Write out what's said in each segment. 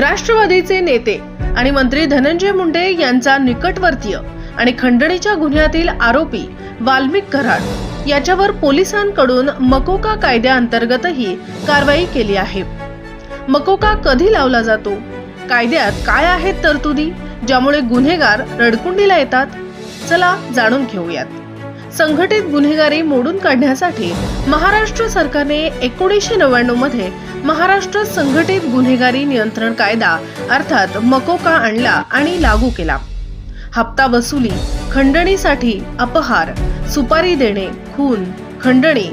राष्ट्रवादीचे नेते आणि मंत्री धनंजय मुंडे यांचा निकटवर्तीय आणि खंडणीच्या गुन्ह्यातील आरोपी वाल्मिक कराड याच्यावर पोलिसांकडून मकोका कायद्याअंतर्गतही कारवाई केली आहे. मकोका कधी लावला जातो? कायद्यात काय आहेत तरतुदी ज्यामुळे गुन्हेगार रडकुंडीला येतात? चला जाणून घेऊयात. संघटित गुन्हेगारी मोडून काढण्यासाठी महाराष्ट्र सरकारने एकोणीसशे नव्याण्णवमध्ये महाराष्ट्र संघटित गुन्हेगारी नियंत्रण कायदा अर्थात मकोका आणला आणि लागू केला. हप्ता वसुली खंडणीसाठी अपहार सुपारी देणे खून खंडणी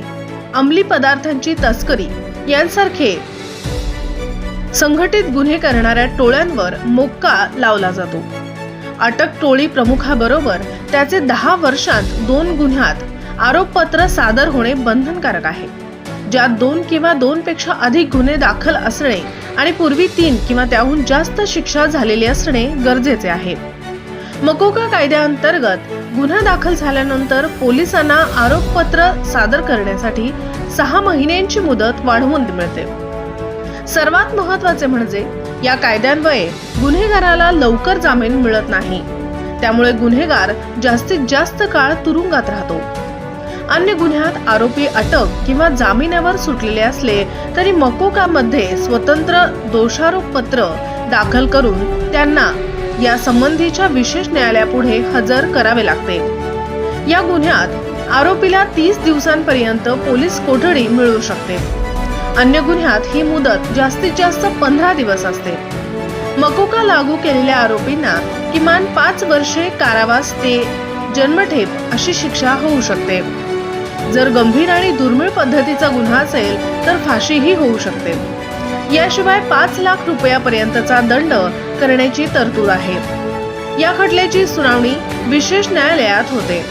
अंमली पदार्थांची तस्करी यांसारखे संघटित गुन्हे करणाऱ्या टोळ्यांवर मोक्का लावला जातो. अटक टोळी प्रमुखाबरोबर त्याचे दहा वर्षात दोन गुन्ह्यात आरोपपत्र सादर होणे बंधनकारक आहे. ज्यात दोन किंवा दोन पेक्षा अधिक गुन्हे दाखल असणे आणि पूर्वी तीन किंवा त्याहून जास्त शिक्षा झालेली असणे गरजेचे आहे. मकोका कायद्याअंतर्गत गुन्हा दाखल झाल्यानंतर पोलिसांना आरोपपत्र सादर करण्यासाठी सहा महिन्यांची मुदत वाढवून मिळते. सर्वात महत्त्वाचे म्हणजे या कायद्यान्वये गुन्हेगाराला लवकर जामीन मिळत नाही. त्यामुळे गुन्हेगार जास्तीत जास्त काळ तुरुंगात राहतो. अन्य गुन्ह्यात आरोपी अटक किंवा जामिनावर सुटलेले असले तरी मकोकामध्ये स्वतंत्र दोषारोप पत्र दाखल करून त्यांना या संबंधीच्या विशेष न्यायालयापुढे हजर करावे लागते. या गुन्ह्यात आरोपीला तीस दिवसांपर्यंत पोलीस कोठडी मिळू शकते. अन्य गुन्ह्यात ही मुदत जास्तीत जास्त पंधरा दिवस असते. मकोका लागू केलेल्या आरोपींना किमान पाच वर्षे कारावास ते जन्मठेप अशी शिक्षा होऊ शकते. जर गंभीर आणि दुर्मिळ पद्धतीचा गुन्हा असेल तर फाशीही होऊ शकते. याशिवाय पाच लाख रुपयापर्यंतचा दंड करण्याची तरतूद आहे. या खटल्याची सुनावणी विशेष न्यायालयात होते.